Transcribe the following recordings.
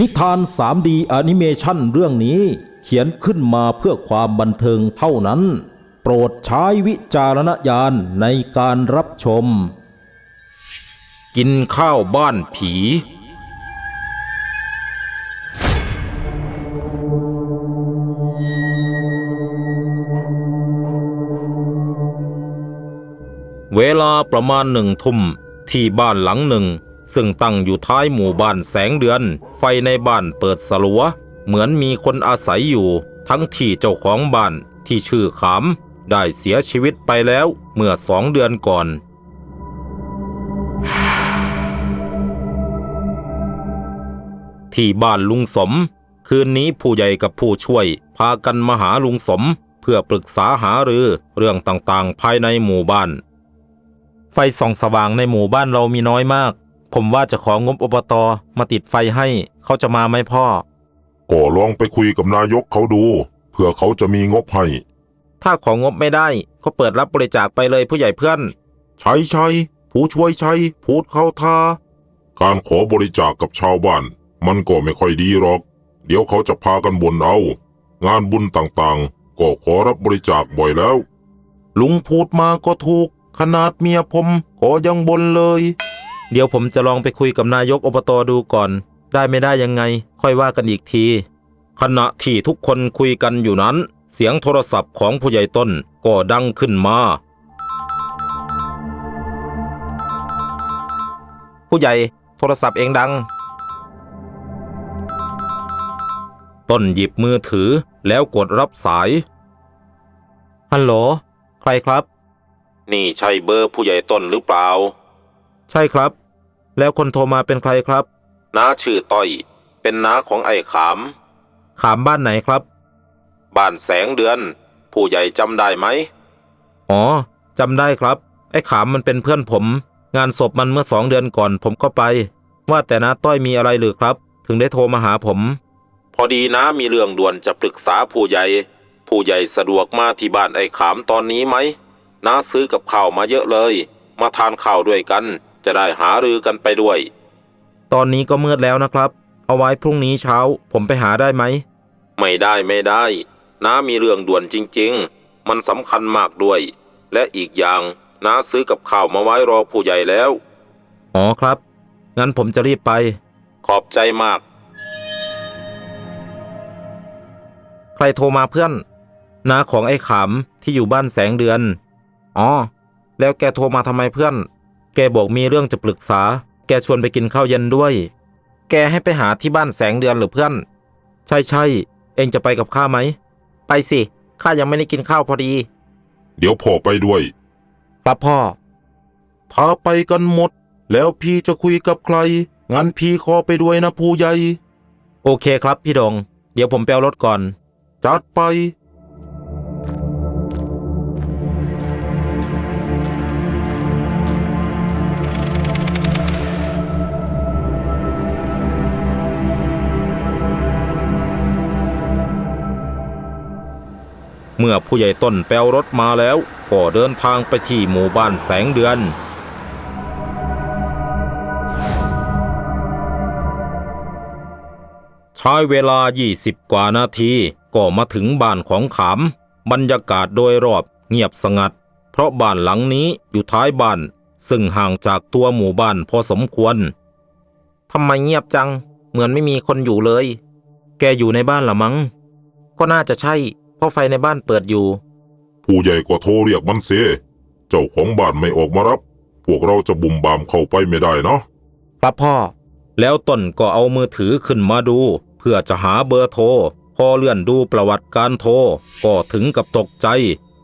นิทาน 3D แอนิเมชันเรื่องนี้เขียนขึ้นมาเพื่อความบันเทิงเท่านั้น โปรดใช้วิจารณญาณในการรับชม กินข้าวบ้านผี เวลาประมาณหนึ่งทุ่มที่บ้านหลังหนึ่ง ซึ่งตั้งอยู่ท้ายหมู่บ้านแสงเดือน ไฟในบ้านเปิดสลัว เหมือนมีคนอาศัยอยู่ ทั้งที่เจ้าของบ้านที่ชื่อขาม ได้เสียชีวิตไปแล้วเมื่อสองเดือนก่อน ที่บ้านลุงสม คืนนี้ผู้ใหญ่กับผู้ช่วย พากันมาหาลุงสม เพื่อปรึกษาหารือเรื่องต่างๆ ภายในหมู่บ้าน ไฟส่องสว่างในหมู่บ้านเรามีน้อยมาก ผมว่าจะของบอบตมาติดไฟให้เขาจะมาไหมพ่อ ก็ลองไปคุยกับนายกเขาดูเพื่อเขาจะมีงบให้ ถ้าของงบไม่ได้ก็เปิดรับบริจาคไปเลยผู้ใหญ่เพื่อนใช้ใช้ผู้ช่วยใช้พูดเข้าท่าการขอบริจาคกับชาวบ้าน มันก็ไม่ค่อยดีหรอก เดี๋ยวเขาจะพากันบ่นเอา งานบุญต่างๆ ก็ขอรับบริจาคบ่อยแล้ว ลุงพูดมาก็ถูก ขนาดเมียผมก็ยังบนเลย เดี๋ยวผมจะลองไปคุยกับนายกอบตดูก่อน ได้ไม่ได้ยังไง ค่อยว่ากันอีกที ขณะที่ทุกคนคุยกันอยู่นั้น เสียงโทรศัพท์ของผู้ใหญ่ต้นก็ดังขึ้นมา ผู้ใหญ่โทรศัพท์เองดัง ต้นหยิบมือถือแล้วกดรับสาย ฮัลโหล ใครครับ นี่ใช่เบอร์ผู้ใหญ่ต้นหรือเปล่า ใช่ครับ แล้วคนโทรมาเป็นใครครับ น้าชื่อต้อย เป็นน้าของไอ้ขาม ขามบ้านไหนครับ บ้านแสงเดือน ผู้ใหญ่จำได้ไหม อ๋อจำได้ครับ ไอ้ขามมันเป็นเพื่อนผม งานศพมันเมื่อสองเดือนก่อน ผมก็ไป ว่าแต่น้าต้อยมีอะไรหรือครับ ถึงได้โทรมาหาผม พอดีนะมีเรื่องด่วนจะปรึกษาผู้ใหญ่ ผู้ใหญ่สะดวกมาที่บ้านไอ้ขามตอนนี้ไหมน้าซื้อกับข้าวมาเยอะเลย มาทานข้าวด้วยกัน จะได้หารือกันไปด้วย ตอนนี้ก็มืดแล้วนะครับ เอาไว้พรุ่งนี้เช้า ผมไปหาได้ไหม ไม่ได้ไม่ได้ น้ามีเรื่องด่วนจริง ๆ มันสำคัญมากด้วย และอีกอย่างน้าซื้อกับข้าวมาไว้รอผู้ใหญ่แล้ว อ๋อครับ งั้นผมจะรีบไป ขอบใจมาก ใครโทรมาเพื่อนน้าของไอ้ขามที่อยู่บ้านแสงเดือน อ๋อ แล้วแกโทรมาทำไมเพื่อน แกบอกมีเรื่องจะปรึกษา แกชวนไปกินข้าวเย็นด้วย แกให้ไปหาที่บ้านแสงเดือนหรือเพื่อน ใช่ใช่เองจะไปกับข้าไหม ไปสิ ข้ายังไม่ได้กินข้าวพอดี เดี๋ยวพ่อไปด้วย ครับพ่อถ้าไปกันหมด แล้วพี่จะคุยกับใคร งั้นพี่ขอไปด้วยนะผู้ใหญ่ โอเคครับพี่ดง เดี๋ยวผมไปเอารถก่อน จัดไป เมื่อผู้ใหญ่ต้นแปลรถมาแล้ว ก็เดินทางไปที่หมู่บ้านแสงเดือน ใช้เวลา 20 กว่านาที ก็มาถึงบ้านของขาม บรรยากาศโดยรอบเงียบสงัด เพราะบ้านหลังนี้อยู่ท้ายบ้าน ซึ่งห่างจากตัวหมู่บ้านพอสมควรทำไมเงียบจัง เหมือนไม่มีคนอยู่เลย แกอยู่ในบ้านละมั้งก็น่าจะใช่ เพราะไฟในบ้านเปิดอยู่ ผู้ใหญ่ก็โทรเรียกมันเสียเจ้าของบ้านไม่ออกมารับ พวกเราจะบุ่มบามเข้าไปไม่ได้เนาะครับพ่อ แล้วต้นก็เอามือถือขึ้นมาดู เพื่อจะหาเบอร์โทร พอเลื่อนดูประวัติการโทร ก็ถึงกับตกใจ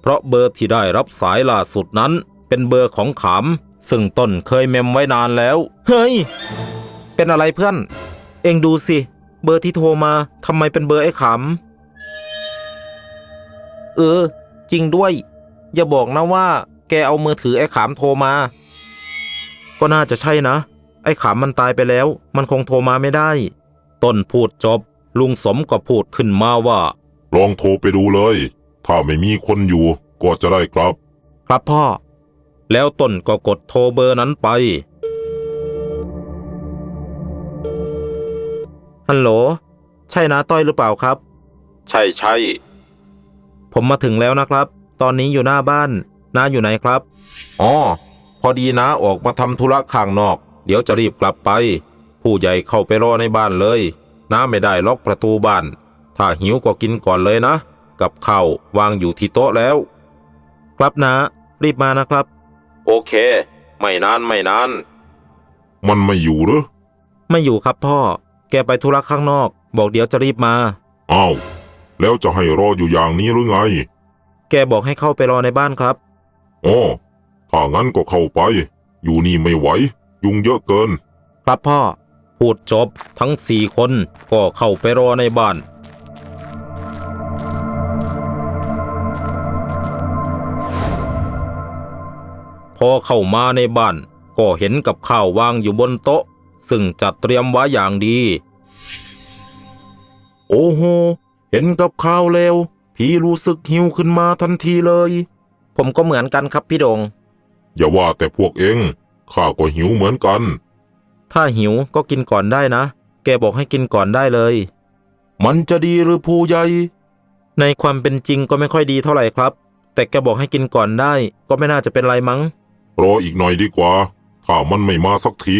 เพราะเบอร์ที่ได้รับสายล่าสุดนั้น เป็นเบอร์ของขาม ซึ่งต้นเคยเมมไว้นานแล้ว เฮ้ย เป็นอะไรเพื่อน เองดูสิ เบอร์ที่โทรมาทำไมเป็นเบอร์ไอ้ขาม เออ จริงด้วย อย่าบอกนะว่า แกเอามือถือไอ้ขามโทรมา ก็น่าจะใช่นะ ไอ้ขามมันตายไปแล้ว มันคงโทรมาไม่ได้ ต้นพูดจบ ลุงสมก็พูดขึ้นมาว่า ลองโทรไปดูเลย ถ้าไม่มีคนอยู่ ก็จะได้กลับ ครับพ่อ แล้วต้นก็กดโทรเบอร์นั้นไป ฮัลโหล ใช่นาต้อยหรือเปล่าครับ ใช่ใช่ ผมมาถึงแล้วนะครับ ตอนนี้อยู่หน้าบ้านน้าอยู่ไหนครับ อ๋อ พอดีนะออกมาทำธุระข้างนอก เดี๋ยวจะรีบกลับไป ผู้ใหญ่เข้าไปรอในบ้านเลย น้าไม่ได้ล็อกประตูบ้าน ถ้าหิวก็กินก่อนเลยนะ กับข้าววางอยู่ที่โต๊ะแล้ว ครับนะ รีบมานะครับ โอเค ไม่นานไม่นาน มันไม่อยู่เหรอ ไม่อยู่ครับพ่อ แกไปธุระข้างนอก บอกเดี๋ยวจะรีบมา อ้าว แล้วจะให้รออยู่อย่างนี้หรือไงแกบอกให้เข้าไปรอในบ้านครับ อ๋อถ้างั้นก็เข้าไป อยู่นี่ไม่ไหว ยุงเยอะเกิน ครับพ่อ พูดจบทั้งสี่คนก็เข้าไปรอในบ้าน พอเข้ามาในบ้าน ก็เห็นกับข้าววางอยู่บนโต๊ะ ซึ่งจัดเตรียมไว้อย่างดี โอ้โห เห็นกับข้าวแล้ว พี่รู้สึกหิวขึ้นมาทันทีเลย ผมก็เหมือนกันครับพี่ดง อย่าว่าแต่พวกเองข้าก็หิวเหมือนกัน ถ้าหิวก็กินก่อนได้นะ แกบอกให้กินก่อนได้เลย มันจะดีหรือผู้ใหญ่ในความเป็นจริงก็ไม่ค่อยดีเท่าไหร่ครับ แต่แกบอกให้กินก่อนได้ ก็ไม่น่าจะเป็นไรมั้ง รออีกหน่อยดีกว่า ถ้ามันไม่มาสักที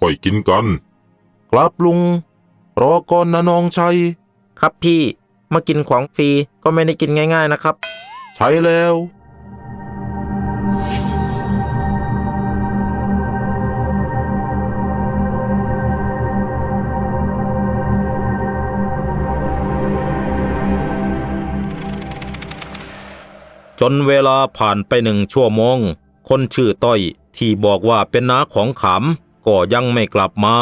ค่อยกินกัน ครับลุง รอก่อนนะน้องชัย ครับพี่ มากินของฟรีก็ไม่ได้กินง่าย ๆนะครับ ใช่แล้ว จนเวลาผ่านไปหนึ่งชั่วโมง คนชื่อต้อยที่บอกว่าเป็นน้าของขำก็ยังไม่กลับมา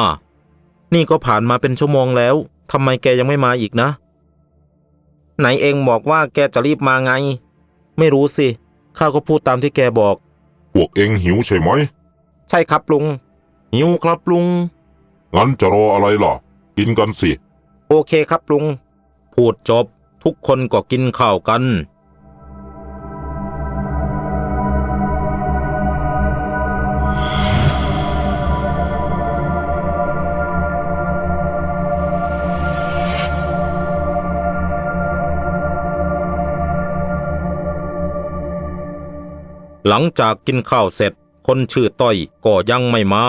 นี่ก็ผ่านมาเป็นชั่วโมงแล้วทำไมแกยังไม่มาอีกนะ ไหนเองบอกว่าแกจะรีบมาไง ไม่รู้สิ ข้าก็พูดตามที่แกบอก พวกเองหิวใช่ไหม ใช่ครับลุง หิวครับลุง งั้นจะรออะไรล่ะ กินกันสิ โอเคครับลุง พูดจบทุกคนก็กินข้าวกัน หลังจากกินข้าวเสร็จ คนชื่อต้อยก็ยังไม่มา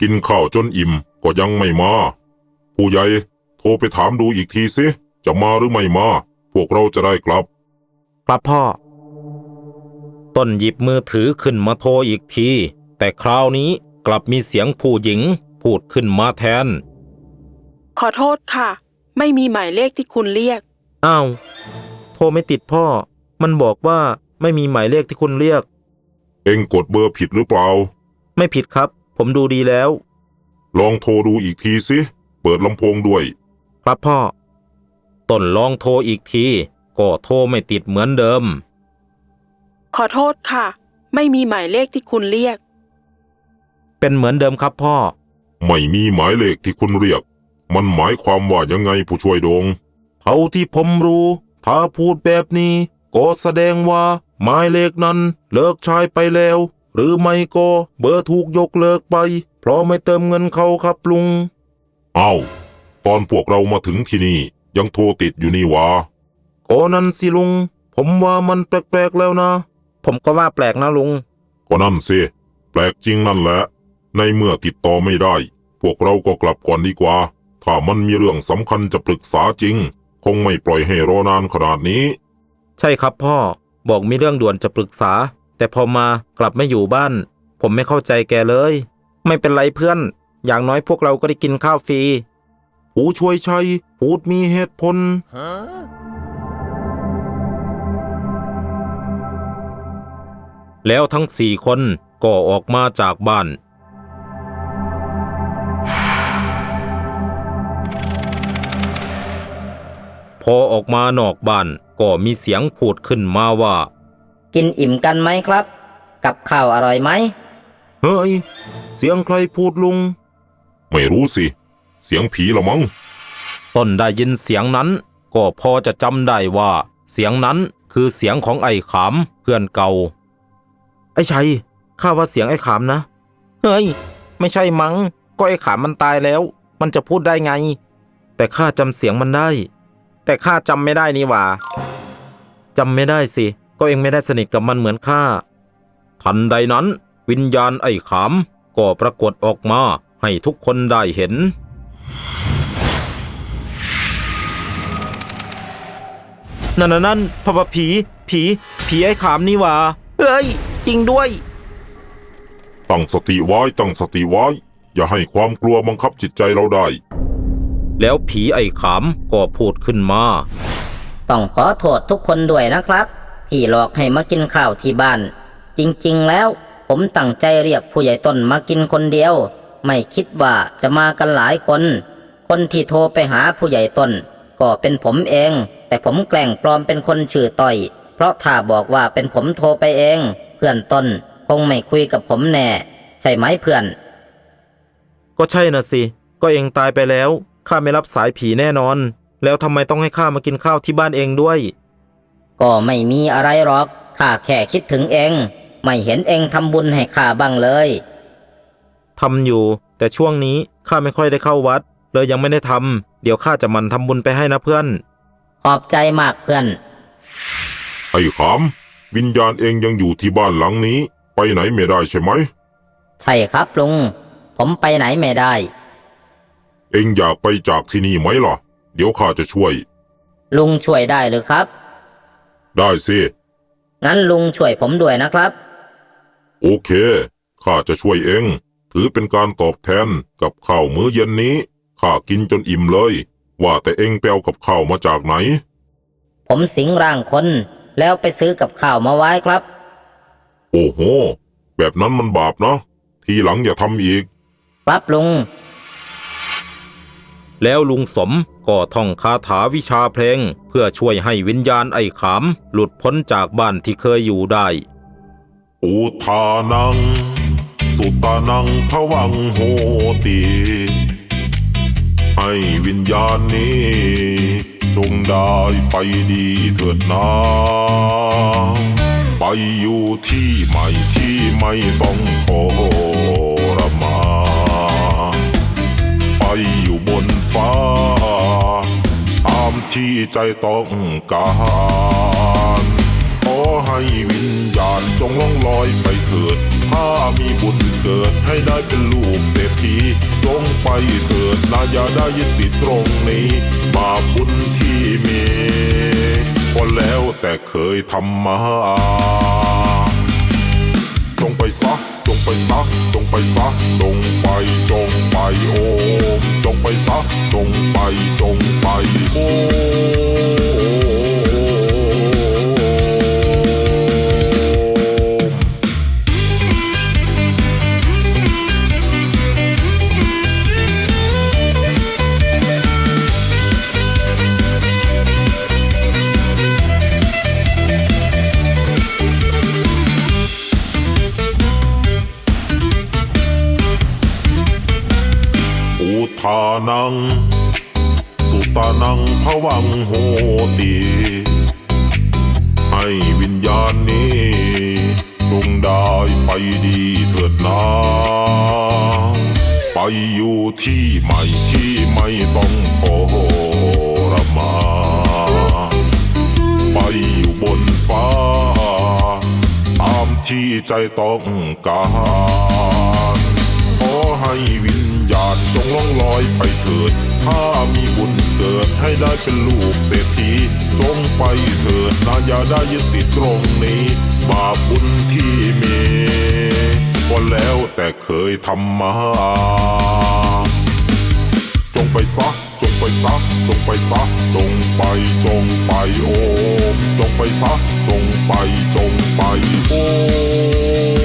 กินข้าวจนอิ่มก็ยังไม่มา ผู้ใหญ่โทรไปถามดูอีกทีสิจะมาหรือไม่มา พวกเราจะได้กลับ ครับพ่อ ต้นหยิบมือถือขึ้นมาโทรอีกที แต่คราวนี้กลับมีเสียงผู้หญิงพูดขึ้นมาแทน ขอโทษค่ะ ไม่มีหมายเลขที่คุณเรียก อ้าว โทรไม่ติดพ่อ มันบอกว่า ไม่มีหมายเลขที่คุณเรียก เองกดเบอร์ผิดหรือเปล่า ไม่ผิดครับ ผมดูดีแล้ว ลองโทรดูอีกทีสิ เปิดลำโพงด้วย ครับพ่อ ต้นลองโทรอีกที ก็โทรไม่ติดเหมือนเดิม ขอโทษค่ะ ไม่มีหมายเลขที่คุณเรียก เป็นเหมือนเดิมครับพ่อ ไม่มีหมายเลขที่คุณเรียก มันหมายความว่ายังไงผู้ช่วยดง เท่าที่ผมรู้ ถ้าพูดแบบนี้ ก็แสดงว่า หมายเลขนั้นเลิกใช้ไปแล้ว หรือไม่ก็เบอร์ถูกยกเลิกไป เพราะไม่เติมเงินเขาครับลุง เอ้า ตอนพวกเรามาถึงที่นี่ ยังโทรติดอยู่นี่หวะก็นั่นสิลุง ผมว่ามันแปลกๆแล้วนะ ผมก็ว่าแปลกนะลุง ก็นั่นสิ แปลกจริงนั่นแหละ ในเมื่อติดต่อไม่ได้ พวกเราก็กลับก่อนดีกว่า ถ้ามันมีเรื่องสำคัญจะปรึกษาจริง คงไม่ปล่อยให้รอนานขนาดนี้ ใช่ครับพ่อ บอกมีเรื่องด่วนจะปรึกษา แต่พอมากลับไม่อยู่บ้าน ผมไม่เข้าใจแกเลย ไม่เป็นไรเพื่อน อย่างน้อยพวกเราก็ได้กินข้าวฟรีผู้ช่วยชัยพูดมีเหตุผลแล้วทั้งสี่คนก็ออกมาจากบ้าน พอออกมานอกบ้าน ก็มีเสียงพูดขึ้นมาว่า กินอิ่มกันไหมครับ กับข้าวอร่อยไหม เฮ้ย เสียงใครพูดลุง ไม่รู้สิ เสียงผีละมั้ง ต้นได้ยินเสียงนั้น ก็พอจะจำได้ว่า เสียงนั้นคือเสียงของไอ้ขามเพื่อนเก่า ไอ้ชัยข้าว่าเสียงไอ้ขามนะ เฮ้ย ไม่ใช่มัง้ง ก็ไอ้ขามมันตายแล้ว มันจะพูดได้ไง แต่ข้าจำเสียงมันได้ แต่ข้าจำไม่ได้นี่หว่า จำไม่ได้สิ ก็เองไม่ได้สนิทกับมันเหมือนข้า ทันใดนั้น วิญญาณไอ้ขามก็ปรากฏออกมาให้ทุกคนได้เห็น นั่นนะนั่นพระผี ผี ผีไอ้ขามนี่หว่า เฮ้ย จริงด้วย ตั้งสติไว้ตั้งสติไว้ อย่าให้ความกลัวบังคับจิตใจเราได้ แล้วผีไอ้ขามก็พูดขึ้นมา ต้องขอโทษทุกคนด้วยนะครับ ที่หลอกให้มากินข้าวที่บ้าน จริงๆแล้ว ผมตั้งใจเรียกผู้ใหญ่ต้นมากินคนเดียว ไม่คิดว่าจะมากันหลายคน คนที่โทรไปหาผู้ใหญ่ต้น ก็เป็นผมเอง แต่ผมแกล้งปลอมเป็นคนชื่อต้อย เพราะถ้าบอกว่าเป็นผมโทรไปเอง เพื่อนต้นคงไม่คุยกับผมแน่ ใช่ไหมเพื่อน ก็ใช่น่ะสิ ก็เองตายไปแล้ว ข้าไม่รับสายผีแน่นอน แล้วทำไมต้องให้ข้ามากินข้าวที่บ้านเองด้วย ก็ไม่มีอะไรหรอก ข้าแค่คิดถึงเอง ไม่เห็นเองทำบุญให้ข้าบ้างเลย ทำอยู่ แต่ช่วงนี้ข้าไม่ค่อยได้เข้าวัด เลยยังไม่ได้ทำเดี๋ยวข้าจะหมันทำบุญไปให้นะเพื่อน ขอบใจมากเพื่อน ไอ้ขามวิญญาณเองยังอยู่ที่บ้านหลังนี้ ไปไหนไม่ได้ใช่ไหม ใช่ครับลุง ผมไปไหนไม่ได้ เองอยากไปจากที่นี่ไหมล่ะ เดี๋ยวข้าจะช่วย ลุงช่วยได้หรือครับ ได้สิ งั้นลุงช่วยผมด้วยนะครับ โอเค ข้าจะช่วยเอง ถือเป็นการตอบแทนกับข้าวมื้อเย็นนี้ ข้ากินจนอิ่มเลย ว่าแต่เองไปเอากับข้าวมาจากไหน ผมสิงร่างคน แล้วไปซื้อกับข้าวมาไว้ครับ โอ้โห แบบนั้นมันบาปนะ ทีหลังอย่าทำอีก ครับลุง แล้วลุงสมก็ท่องคาถาวิชาเพลง เพื่อช่วยให้วิญญาณไอ้ขาม หลุดพ้นจากบ้านที่เคยอยู่ได้ อุทานัง สุตานังพวังโหติให้วิญญาณนี้จงได้ไปดีเถิดนาไปอยู่ที่ใหม่ที่ไม่ต้องทรมาน ไปอยู่บนฟ้า ตามที่ใจต้องการขอให้วิญญาณจงล่องลอยไปเถิด ถ้ามีบุญเกิดให้ได้เป็นลูกเศรษฐีจงไปเถิดนาอย่าได้ยึดติดตรงนี้บาปบุญที่มีก็แล้วแต่เคยทำมา จงไปซะจงไปซะ ไปซะจงไปจงไปโอมจงไปซะจงไปจงไปโอม วิญญาณนี้จงได้ไปดีเถิดนาไปอยู่ที่ใหม่ที่ไม่ต้องทรมานไปอยู่บนฟ้า ตามที่ใจต้องการขอให้วิญญาณจงล่องลอยไปเถิด ถ้ามีบุญ เกิดให้ได้เป็นลูกเศรษฐีจงไปเถิดนาอย่าได้ยึดติดตรงนี้ บาปบุญที่มีก็แล้วแต่เคยทำมาจงไปซะจงไปซะจงไปซะจงไปจงไปโอมจงไปซะจงไปจงไปโอม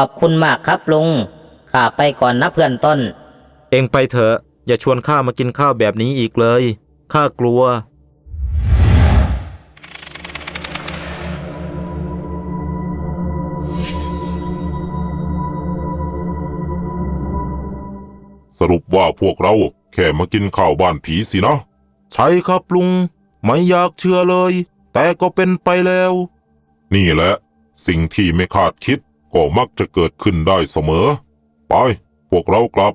ขอบคุณมากครับลุง ข้าไปก่อนนะเพื่อนต้น เองไปเถอะ อย่าชวนข้ามากินข้าวแบบนี้อีกเลย ข้ากลัว สรุปว่าพวกเราแค่มากินข้าวบ้านผีสินะ ใช่ครับลุง ไม่อยากเชื่อเลย แต่ก็เป็นไปแล้ว นี่แหละ สิ่งที่ไม่คาดคิด ก็มักจะเกิดขึ้นได้เสมอ ไป พวกเรากลับ